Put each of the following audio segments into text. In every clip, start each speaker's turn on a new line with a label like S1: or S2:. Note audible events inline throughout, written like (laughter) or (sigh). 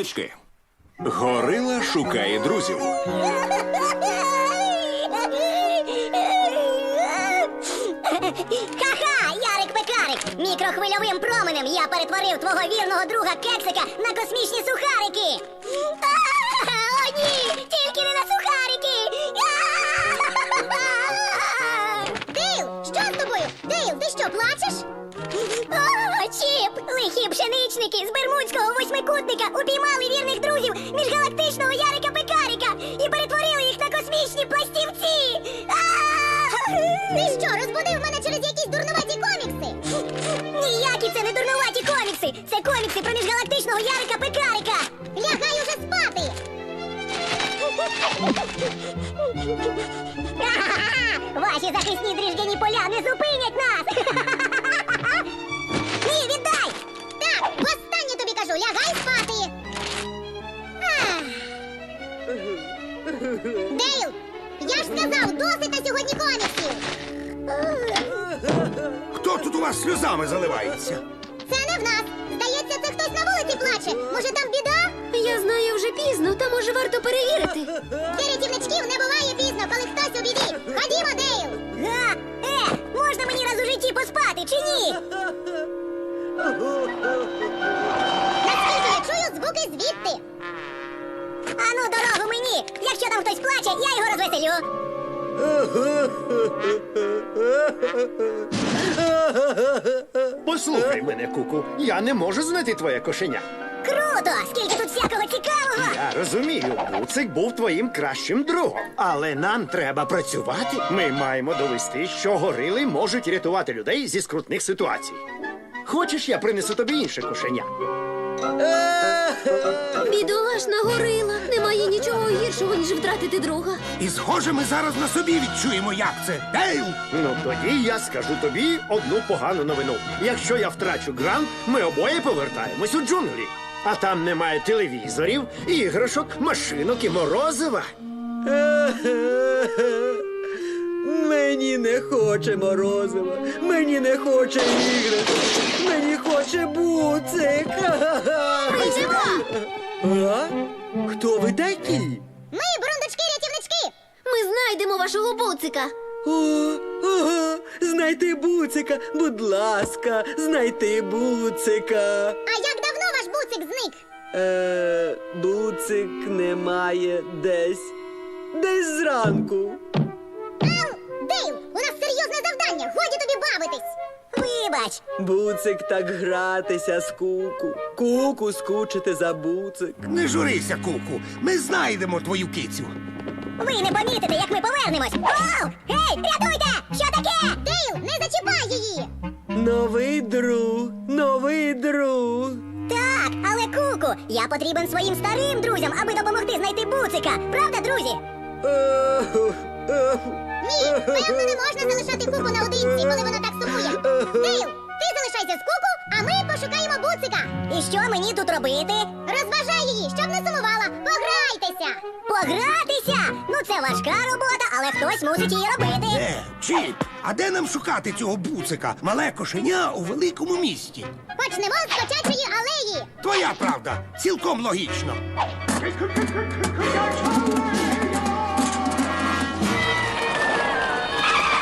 S1: Бурундучки. Горила шукає друзів.
S2: Ха-ха, Ярик Пекарик! Мікрохвильовим променем я перетворив твого вірного друга Кексика на космічні сухарики! Чіп! Лихі пшеничники з Бермудського восьмикутника упіймали вірних друзів міжгалактичного Ярика Пекарика і перетворили їх на космічні пластівці! Ти що, розбудив мене через якісь дурнуваті комікси? Ніякі це не дурнуваті комікси! Це комікси про міжгалактичного Ярика Пекарика! Лягай уже спати! Ваші захисні дріжджані поля не зупинять нас! Досить сьогодні коміксів!
S3: Хто тут у вас сльозами заливається?
S2: Це не в нас! Здається, це хтось на вулиці плаче! Може там біда?
S4: Я знаю вже пізно, та може варто перевірити.
S2: Для рятівничків не буває пізно, коли хтось у біді! Ходімо, Дейл! Га! Е, можна мені раз у житті поспати чи ні? Наскільки я чую звуки звідти? Ану, дорогу мені! Якщо там хтось плаче, я його розвеселю.
S5: Послухай мене, куку. Я не можу знайти твоє кошеня.
S2: Круто! Скільки тут всякого цікавого!
S5: Я розумію, Буцик був твоїм кращим другом. Але нам треба працювати. Ми маємо довести, що горили можуть рятувати людей зі скрутних ситуацій. Хочеш, я принесу тобі інше кошеня?
S4: Бідолашна горила. Гіршого, ніж втратити друга.
S3: І схоже, ми зараз на собі відчуємо, як це. Дейл!
S5: Ну тоді я скажу тобі одну погану новину. Якщо я втрачу грант, ми обоє повертаємось у джунглі. А там немає телевізорів, іграшок, машинок і морозива. (laughs)
S6: Мені не хоче морозива, мені не хоче іграшок, мені хоче буцик. (laughs) А? Хто ви такі?
S4: Знайдемо вашого буцика.
S6: О, ого, знайти буцика, будь ласка, знайти буцика.
S2: А як давно ваш буцик зник?
S6: Е, буцик немає десь. Десь зранку.
S2: Ау! Дейл, у нас серйозне завдання, годі тобі бавитись! Вибач,
S6: Буцик так гратися з куку. Куку скучити за буцик.
S3: Не журися, куку. Ми знайдемо твою кицю.
S2: Ви не помітите, як ми повернемось! Оу! Гей, рятуйте! Що таке? Дейл, не зачіпай її!
S6: Новий друг, новий друг.
S2: Так, але куку, я потрібен своїм старим друзям, аби допомогти знайти буцика. Правда, друзі? Ні, певно, не можна залишати куку наодинці, коли вона так сумує. Дейл, ти залишайся з куку, а ми пошукаємо буцика. І що мені тут робити? Розважай Пограйтеся! Погратися? Ну це важка робота, але хтось мусить її робити.
S3: Е, Чіп, а де нам шукати цього буцика? Мале кошеня у великому місті.
S2: Почнемо з котячої алеї.
S3: Твоя правда, цілком логічно.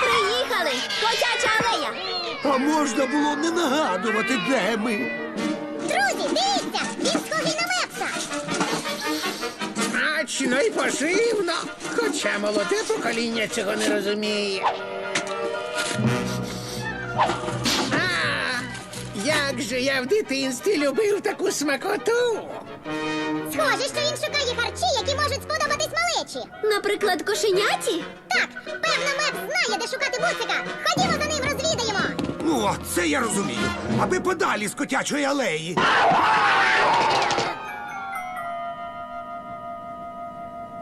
S4: Приїхали! Котяча алея!
S3: А можна було не нагадувати, де ми.
S2: Друзі, дивіться, він схожий на.
S7: Смачно і поживно, хоча молоде покоління цього не розуміє. А, як же я в дитинстві любив таку смакоту.
S2: Схоже, що він шукає харчі, які можуть сподобатись малим. речі.
S4: Наприклад, кошеняті?
S2: Так, певно, Меп знає, де шукати буцика. Ходімо за ним, розвідаємо.
S3: Ну, це я розумію. Аби подалі з котячої алеї.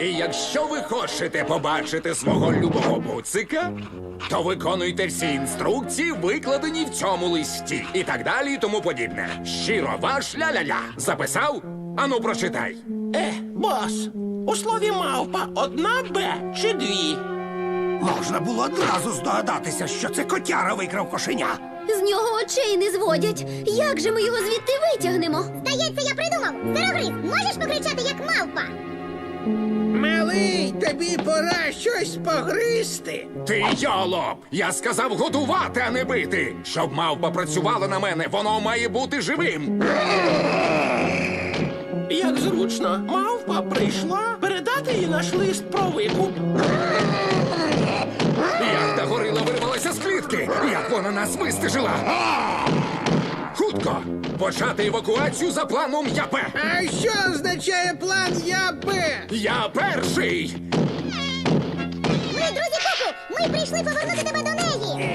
S1: І якщо ви хочете побачити свого любого буцика, то виконуйте всі інструкції, викладені в цьому листі, і так далі, і тому подібне. Щиро ваш ля-ля-ля. Записав? Ану, прочитай.
S7: Е, бос, у слові мавпа одна Б чи дві?
S3: Можна було одразу здогадатися, що це котяра викрав кошеня.
S4: З нього очей не зводять. Як же ми його звідти витягнемо?
S2: Здається, я придумав. Сирогриз, можеш покричати, як мавпа?
S7: Малий, тобі пора щось погризти.
S1: Ти йолоп! Я сказав годувати, а не бити. Щоб мавпа працювала на мене, воно має бути живим.
S7: Як зручно, мавпа прийшла передати їй наш лист про викуп.
S1: Як та горила вирвалася з клітки, як вона нас вистежила. Хутко! Почати евакуацію за планом ЯП!
S7: А що означає план ЯП?
S1: Я перший!
S2: Ми друзі Куку, ми прийшли повернути тебе до неї.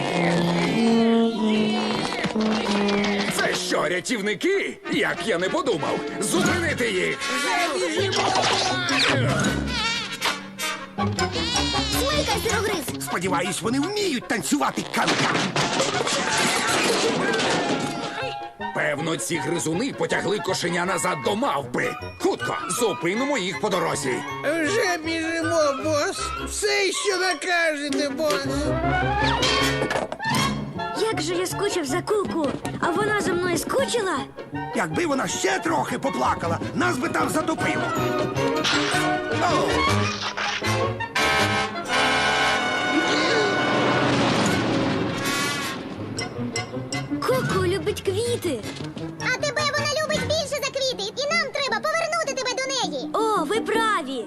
S1: Це що, рятівники? Як я не подумав! Зупинити їх!
S2: Смикай, сирогриз.
S3: Сподіваюсь, вони вміють танцювати канка.
S1: Певно, ці гризуни потягли кошеня назад до мавпи. Хутко, зупинимо їх по дорозі.
S7: Вже біжимо, бос. Все, що накажете, бос.
S4: Як же я скучив за куку, а вона за мною скучила?
S3: Якби вона ще трохи поплакала, нас би там затопило. О,
S4: любить квіти.
S2: А тебе вона любить більше за квіти, і нам треба повернути тебе до неї.
S4: О, ви праві.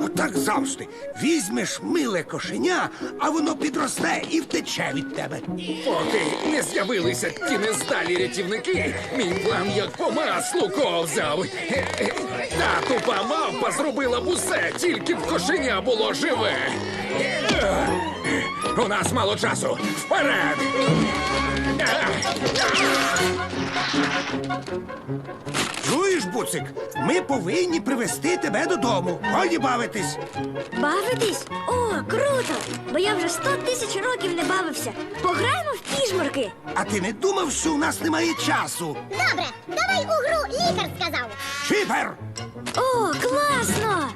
S3: отак завжди. Візьмеш миле кошеня, а воно підросте і втече від тебе.
S1: Поки не з'явилися ті нездалі рятівники, мій план як по маслу ковзав. Та тупа мавпа зробила б усе, тільки б кошеня було живе. У нас мало часу. Вперед!
S3: Чуєш, буцик? Ми повинні привезти тебе додому. Годі бавитись.
S4: Бавитись? О, круто! Бо я вже сто тисяч років не бавився. Пограємо в піжмурки.
S3: А ти не думав, що у нас немає часу?
S2: Добре, давай у гру лікар сказав.
S3: Шипер!
S4: О, класно!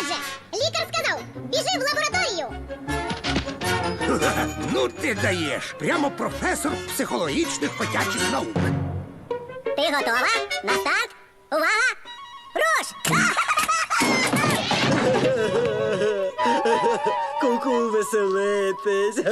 S2: Отже, лікар сказав, біжи в лабораторію.
S3: Ну ти даєш. Прямо професор психологічних котячих наук.
S2: Ти готова? На старт? Увага! Руш! (laughs)
S6: Куку веселитись.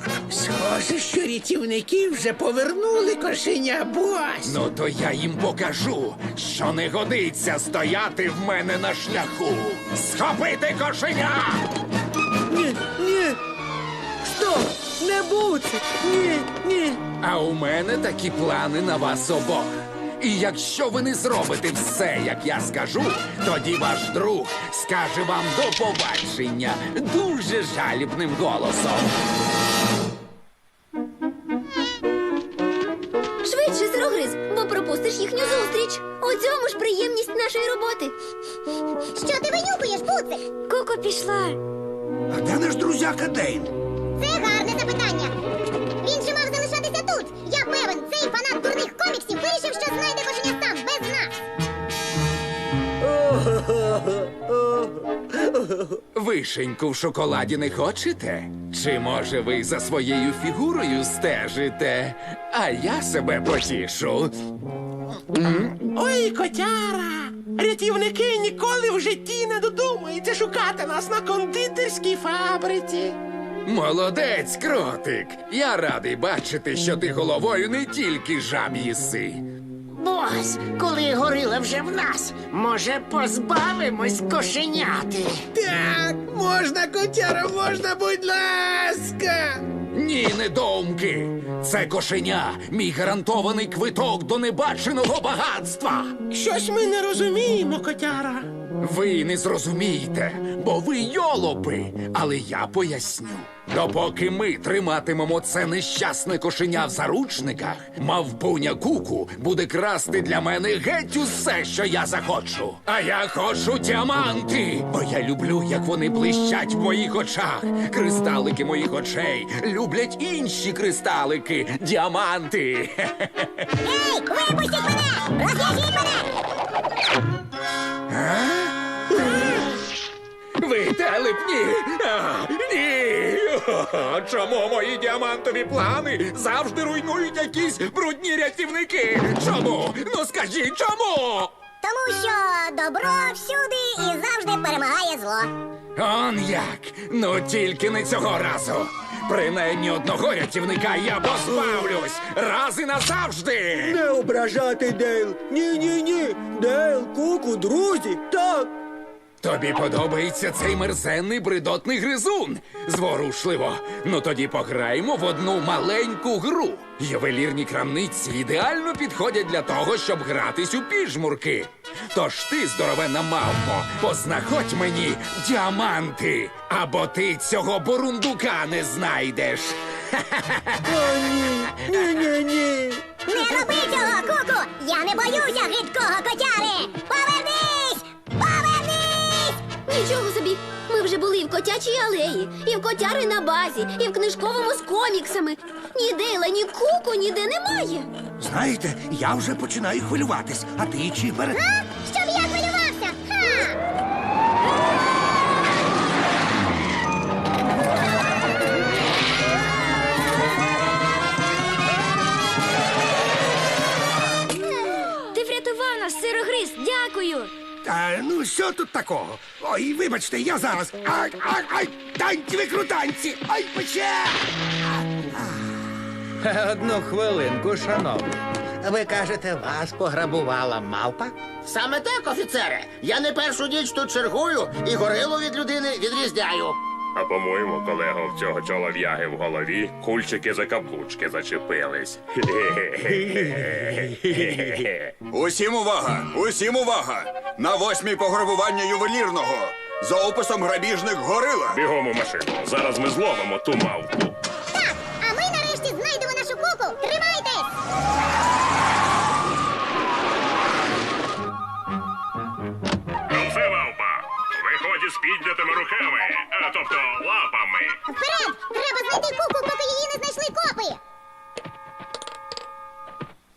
S6: (laughs)
S7: Схоже, що рятівники вже повернули кошеня, бос.
S1: Ну то я їм покажу, що не годиться стояти в мене на шляху. Схопити кошеня!
S6: Ні, ні. Стоп! Не будь! Ні, ні.
S1: А у мене такі плани на вас обох. І якщо ви не зробите все, як я скажу, тоді ваш друг скаже вам до побачення дуже жалібним голосом.
S3: Де Дейн?
S2: Це гарне запитання. Він же мав залишатися тут. Я певен, цей фанат дурних коміксів вирішив, що знайде кошеня сам, без нас.
S1: Вишеньку в шоколаді не хочете? Чи може ви за своєю фігурою стежите? А я себе потішу.
S7: Ой, котяра! Рятівники ніколи в житті не додумаються шукати нас на кондитерській фабриці.
S1: Молодець, кротик. Я радий бачити, що ти головою не тільки жаб їси.
S8: Бос, коли горила вже в нас, може, позбавимось кошеняти?
S7: Так, можна, котяра, можна, будь ласка.
S1: Ні, недоумки! Це кошеня, мій гарантований квиток до небаченого багатства.
S7: Щось ми не розуміємо, котяра.
S1: Ви не зрозумієте, бо ви йолопи. Але я поясню. Допоки ми триматимемо це нещасне кошеня в заручниках, мавпуня куку буде красти для мене геть усе, що я захочу. А я хочу діаманти, бо я люблю, як вони блищать в моїх очах. Кристалики моїх очей люблять інші кристалики, діаманти.
S2: Ей, випустіть мене! Розв'яжіть мене!
S1: Ви телепні! А, ні! О, Чому мої діамантові плани завжди руйнують якісь брудні рятівники? Чому? Ну скажіть, чому?
S2: Тому що добро всюди і завжди перемагає зло.
S1: Он як? Ну тільки не цього разу. Принаймні одного рятівника я позбавлюсь раз і назавжди.
S6: Не ображати Дейл. Ні, ні, ні. Дейл, куку, друзі. Так.
S1: Тобі подобається цей мерзенний бредотний гризун? Зворушливо. Ну тоді пограємо в одну маленьку гру. Ювелірні крамниці ідеально підходять для того, щоб гратись у піжмурки. Тож ти, здоровенна мавпо, познаходь мені діаманти, або ти цього бурундука не знайдеш.
S6: О, ні. Ні, ні, ні.
S2: Не роби цього, куку! Я не боюся гидкого котяри! Повернись!
S4: Нічого собі. Ми вже були і в котячій алеї, і в котяри на базі, і в книжковому з коміксами. Ні Дейла, ні куку ніде немає.
S3: Знаєте, я вже починаю хвилюватись, а ти, Чіпер?
S2: А? Щоб я хвилювався! Ха!
S4: Ти врятував нас, сирогриз, дякую.
S3: А, ну що тут такого? Ой, вибачте, я зараз. Ай, ай, ай, танці викрутанці! Ай, пече! (laughs)
S7: Одну хвилинку, шановні. Ви кажете, вас пограбувала мавпа?
S8: Саме так, офіцере. Я не першу ніч тут чергую і горилу від людини відрізняю.
S9: А по-моєму, колего, в цього чолов'яги в голові кульчики за каблучки зачепились. (laughs)
S10: Усім увага! Усім увага! На восьмій пограбування ювелірного за описом грабіжник горила.
S9: Бігом у машину. Зараз ми зловимо ту мавпу.
S2: Так, а ми нарешті знайдемо нашу куку! Тримайтесь!
S9: Все, мавпа! Виходь із піднятими руками, тобто лапами.
S2: Вперед! Треба знайти куку, поки її не знайшли копи!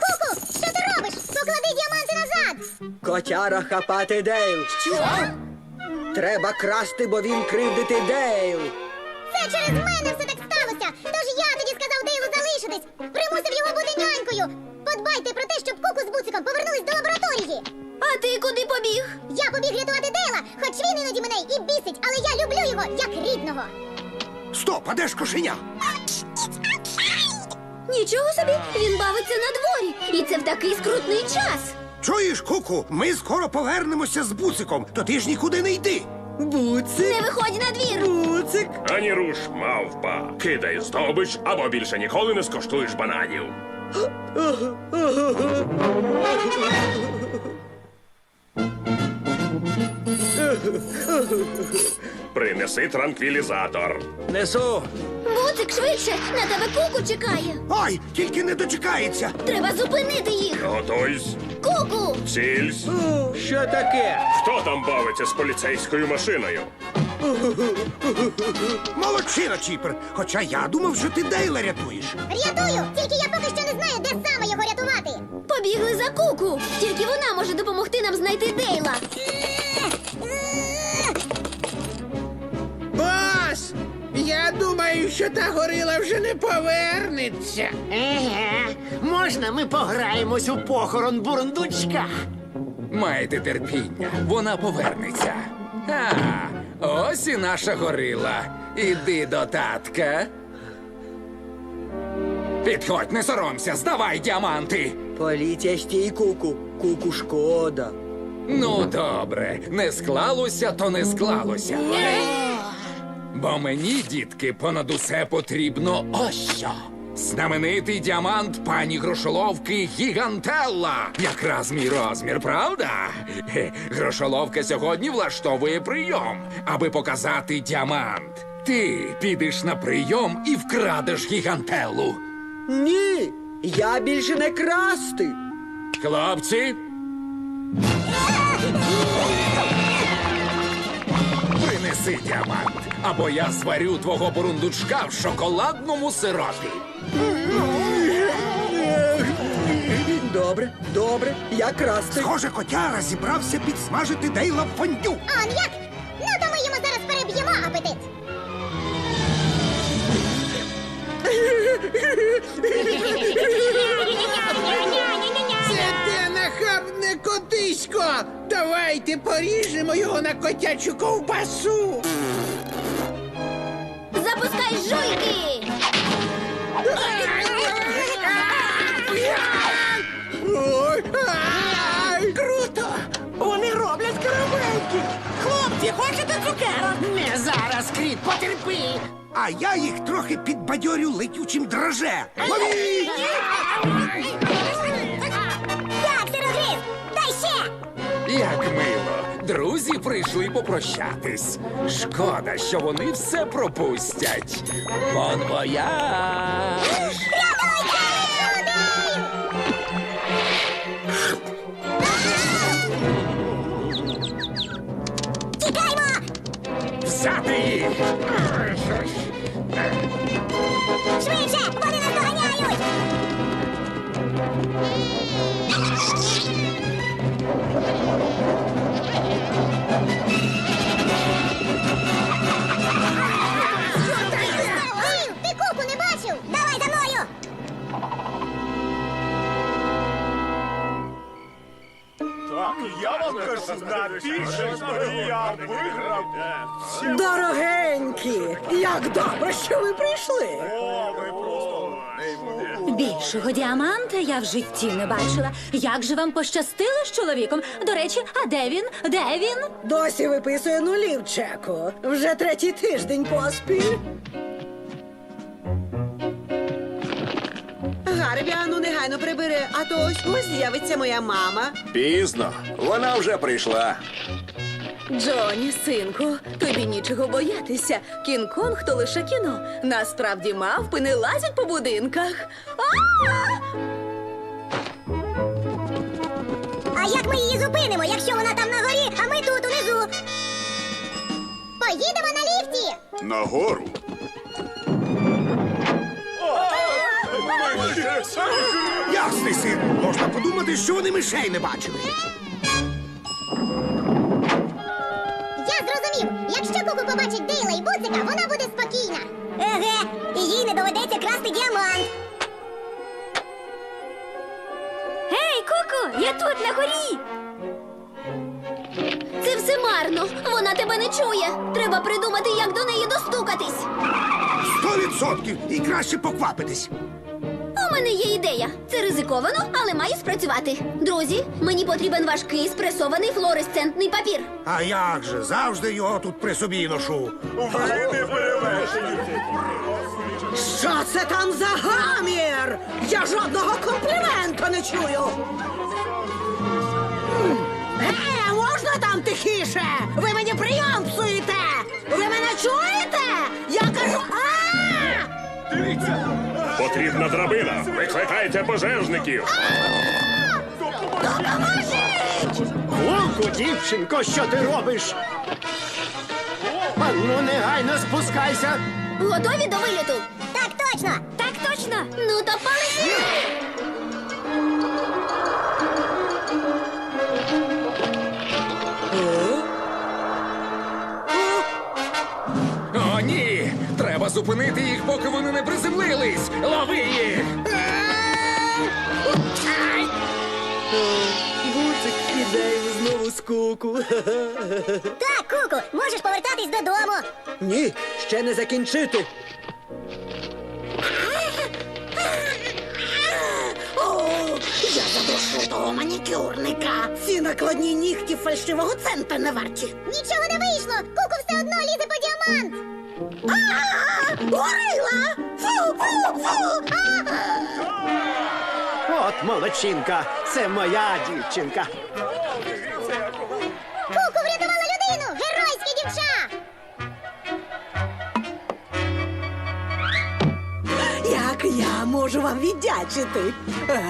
S2: Куку, що ти робиш? Поклади діаманти назад!
S6: Котяра хапати Дейл.
S2: Що?
S6: Треба красти, бо він кривдити Дейл.
S2: Це через мене все так
S3: Стоп, а де ж кошеня?
S4: Нічого собі, він бавиться на дворі. І це в такий скрутний час.
S3: Чуєш, куку? Ми скоро повернемося з буциком, то ти ж нікуди не йди.
S6: Буцик,
S4: Не виходь на двір.
S6: буцик.
S9: Ані руш, мавпа. Кидай здобич, або більше ніколи не скоштуєш бананів. (laughs) Принеси транквілізатор.
S6: Несу.
S4: Буцик швидше, на тебе куку чекає.
S3: Ой, тільки не дочекається.
S4: Треба зупинити їх.
S9: Готуйсь,
S4: Куку!
S9: цільсь.
S6: О, що таке?
S9: Хто там бавиться з поліцейською машиною?
S3: Молодчина, Чіпер. Хоча я думав, що ти Дейла рятуєш.
S2: Рятую! Тільки я поки що не знаю, де саме його рятувати!
S4: Побігли за куку. Тільки вона може допомогти нам знайти Дейла.
S7: Бос! Я думаю, що та горила вже не повернеться.
S8: Еге, можна ми пограємось у похорон бурундучка?
S1: Майте терпіння, вона повернеться. А, ось і наша горила. Іди до татка. Підходь, не соромся, здавай діаманти.
S6: Поліція стій куку. Куку шкода.
S1: Ну, добре, не склалося, то не склалося. Бо мені, дітки, понад усе потрібно ось що. Знаменитий діамант пані Грошоловки Гігантелла. Якраз мій розмір, правда? Хе, Грошоловка сьогодні влаштовує прийом, аби показати діамант. Ти підеш на прийом і вкрадеш гігантеллу.
S11: Ні, я більше не красти.
S1: Хлопці. Принеси діамант, або я зварю твого бурундучка в шоколадному сиропі.
S11: Добре, добре, я красти.
S3: Схоже, котяра зібрався підсмажити Дейла в фондю.
S12: Он як? Ну то ми йому зараз переб'ємо апетит.
S7: Те (laughs) нахабне котисько! Давайте поріжемо його на котячу ковбасу!
S4: Запускай жуйки!
S7: Ой, ай, Круто! Вони роблять карамельки! Хлопці, хочете цукерок? Не зараз, Кріт, потерпи!
S3: А я їх трохи підбадьорю летючим драже. Ловіть!
S12: Так,
S1: Як мило. Друзі прийшли попрощатись. Шкода, що вони все пропустять. Бон вояж!
S12: Тікаймо!
S1: Взяти їх!
S12: Швидше! Вони нас доганяють! Ти куку не бачив? Давай за мною!
S11: Дорогенькі, як добре, що ви прийшли.
S13: Більшого діаманта я в житті не бачила. Як же вам пощастило з чоловіком? До речі, а де він? Де він?
S11: Досі виписує нулі в чеку. Вже третій тиждень поспіль.
S14: Гарбі, ану негайно прибери, а то ось ось з'явиться моя мама.
S10: Пізно. Вона вже прийшла.
S15: Джоні, синку, тобі нічого боятися. Кінг-Конг то лише кіно. Насправді мавпи не лазять по будинках. А!
S12: А як ми її зупинимо, якщо вона там на горі, а ми тут унизу? Поїдемо на ліфті!
S10: Нагору.
S3: Ясний син, можна подумати, що вони мишей не бачили.
S12: Побачить Дейла і Буцика, вона буде спокійна. Еге, і їй не доведеться красти діамант.
S4: Гей, Куку, я тут на горі. Це все марно. Вона тебе не чує. Треба придумати, як до неї достукатись.
S3: Сто відсотків і краще поквапитись.
S4: Мене є ідея. Це ризиковано, але має спрацювати. Друзі, мені потрібен важкий спресований флуоресцентний папір.
S3: А як же, завжди його тут при собі ношу.
S11: Що це там за гамір? Я жодного комплімента не чую. Е, можна там тихіше? Ви мені прийом псуєте!
S9: Потрібна драбина. Викликайте пожежників.
S5: Луку, дівчинко, що ти робиш? Ну, негайно спускайся.
S4: Готові до виліту?
S12: Так точно!
S4: Так точно. Ну то полетіли!
S1: Зупинити їх, поки вони не приземлились! Лови їх!
S11: Буцик іде знову з куку.
S12: Так, Куку, можеш повертатись додому.
S11: Ні, ще не закінчити. Я задушу того манікюрника. Ці накладні нігті фальшивого цента не варті.
S12: Нічого не вийшло. Куку все одно лізе по діамант.
S11: Горила! Фу, фу, фу!
S5: От молодчинка, це моя дівчинка.
S2: Куку врятувала людину! Геройські дівча!
S11: Як я можу вам віддячити? Е,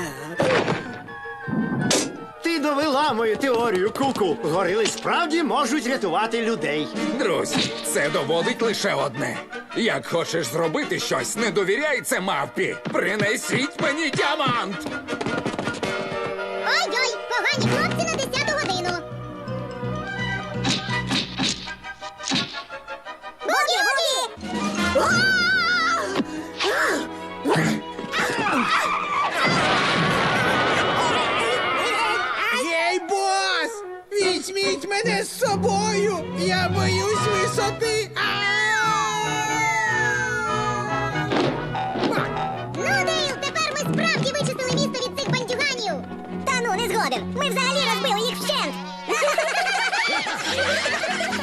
S5: довела мою теорію, куку. Горили справді можуть рятувати людей.
S1: Друзі, це доводить лише одне. Як хочеш зробити щось, не довіряй це мавпі. Принесіть мені діамант.
S7: Мене з собою! Я боюсь висоти!
S2: Ну, Дейл, тепер ми справді вичистили місто від цих бандюганів. Та ну, не згоден. Ми взагалі розбили їх вщент. (laughs)